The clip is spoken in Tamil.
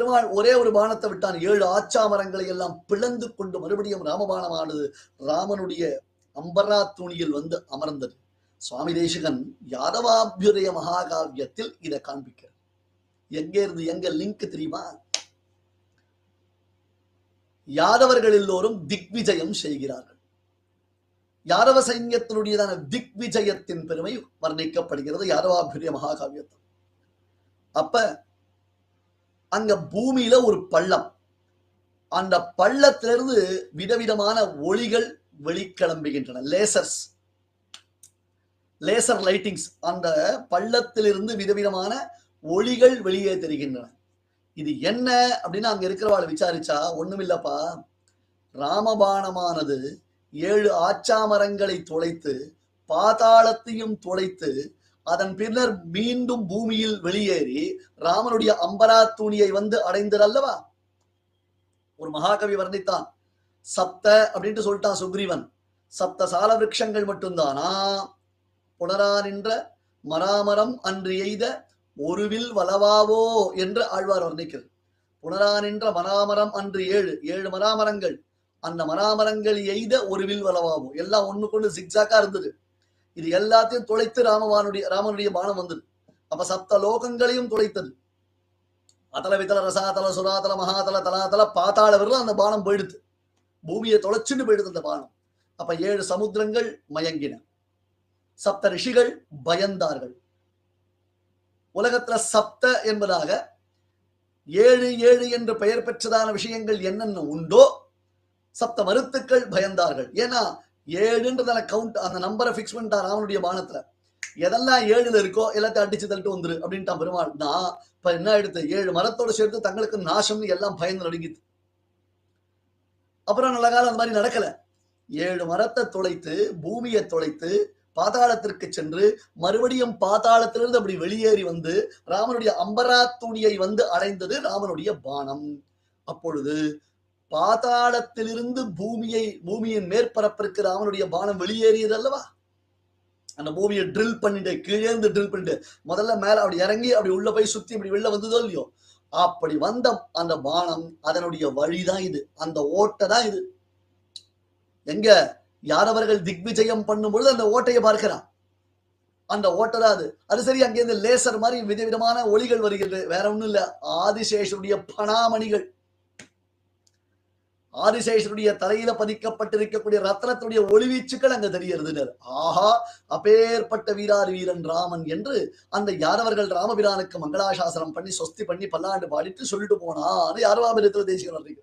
பெருமாள் ஒரே ஒரு பானத்தை விட்டான். ஏழு ஆச்சாமரங்களை எல்லாம் பிளந்து கொண்டு மறுபடியும் ராமபானமானது ராமனுடைய அம்பரா தூணியில் வந்து அமர்ந்தது. சுவாமி தேசிகன் யாதவாபியுதய மகாகாவியத்தில் இதை காண்பிக்கிறார். எங்க இருந்து எங்க லிங்க் தெரியுமா? யாதவர்கள் எல்லோரும் திக்விஜயம் செய்கிறார்கள். யாதவ சைன்யத்தினுடையதான திக்விஜயத்தின் பெருமை வர்ணிக்கப்படுகிறது யாதவாபியுதய மகாகாவியத்தில். அப்ப அங்க பூமியில ஒரு பள்ளம். அந்த பள்ளத்திலிருந்து விதவிதமான ஒளிகள் வெளிக்கிளம்புகின்றன. லேசர்ஸ். Laser lightings. அந்த பள்ளத்திலிருந்து விதவிதமான ஒளிகள் வெளியே தெரிகின்றன. இது என்ன அப்படின்னு அங்க இருக்கிறவாள் விசாரிச்சா ஒண்ணுமில்லப்பா. ராமபானமானது ஏழு ஆச்சாமரங்களை துளைத்து பாதாளத்தையும் துளைத்து அதன் பின்னர் மீண்டும் பூமியில் வெளியேறி ராமனுடைய அம்பரா தூணியை வந்து அடைந்தது அல்லவா? ஒரு மகாகவி வர்ணித்தான் சப்த அப்படின்ட்டு சொல்லிட்டான் சுக்ரீவன். சப்த சால விரக்ஷங்கள் மட்டும்தானா? புனரா நின்ற மராமரம் அன்று எய்த ஒருவில் வளவாவோ? என்று ஆழ்வார் வர்ணிக்கிறது புனரா நின்ற மராமரம் அன்று ஏழு ஏழு மராமரங்கள் அந்த மராமரங்கள் எய்த ஒருவில் வளவாவோ? எல்லாம் ஒண்ணு கொண்டு சிக்ஸாக்கா இருந்தது. இது எல்லாத்தையும் தொலைத்து ராமவானுடைய ராமனுடைய பானம் வந்தது. அப்ப சப்த லோகங்களையும் தொலைத்தது அதல விதல ரசாதல சுராதல மகாதல தலாதல பாத்தாள வரல அந்த பானம் போயிடுது. பூமியை தொலைச்சுன்னு போயிடுது அந்த பானம். அப்ப ஏழு சமுத்திரங்கள் மயங்கின. சப்த ரிஷிகள் பயந்தார்கள். உலகத்துல சப்த என்பதாக ஏழு ஏழு என்று பெயர் பெற்றதான விஷயங்கள் என்னென்ன உண்டோ சப்த மருத்துக்கள் பயந்தார்கள். ஏன்னா ஏழுன்றதால கவுண்ட் அந்த நம்பரை ஃபிக்ஸ் பண்ணிட்டா ராமனுடைய பானத்துல. எதெல்லாம் ஏழுல இருக்கோ எல்லாத்தையும் அடிச்சு தள்ளிட்டு வந்துரு அப்படின்ட்டான் பெருமாள். நான் இப்ப என்ன எடுத்து ஏழு மரத்தோட சேர்த்து தங்களுக்கு நாசம்னு எல்லாம் பயந்து நடுங்கிது. அப்புறம் நல்ல காலம் அந்த மாதிரி நடக்கல. ஏழு மரத்தை தொலைத்து பூமியை தொலைத்து பாதாளத்திற்கு சென்று மறுபடியும் பாதாளத்திலிருந்து அப்படி வெளியேறி வந்து ராமனுடைய அம்பரா துணியை வந்து அடைந்தது ராமனுடைய பானம். அப்பொழுது பாதாளத்திலிருந்து பூமியை பூமியின் மேற்பரப்பிற்கு ராமனுடைய பானம் வெளியேறியது அல்லவா? அந்த பூமியை ட்ரில் பண்ணிட்டு கீழே இருந்து ட்ரில் பண்ணிட்டு முதல்ல மேல அப்படி இறங்கி அப்படி உள்ள போய் சுத்தி இப்படி வெளில வந்ததோ இல்லையோ? அப்படி வந்த அந்த பானம் அதனுடைய வழிதான் இது. அந்த ஓட்டை தான் இது. எங்க? யாரவர்கள் திக்விஜயம் பண்ணும் பொழுது அந்த ஓட்டையை பார்க்கிறான். அந்த ஓட்டை தான் அது. அது சரி அங்கேருந்து லேசர் மாதிரி விதவிதமான ஒளிகள் வருகிறது. வேற ஒண்ணும் இல்ல. ஆதிசேஷனுடைய பணாமணிகள். ஆதிசேஷனுடைய தலையில பதிக்கப்பட்டிருக்கக்கூடிய ரத்னத்துடைய ஒளிவீச்சுக்கள் அங்க தெரியறது ஆஹா அப்பேற்பட்ட வீரார் வீரன் ராமன் என்று அந்த யாதவர்கள் ராமபிரானுக்கு மங்களாசாசனம் பண்ணி சொஸ்தி பண்ணி பல்லாண்டு பாடிட்டு சொல்லிட்டு போனான்னு யாரவாபிரத்துல தேசிகன் வர்றீங்க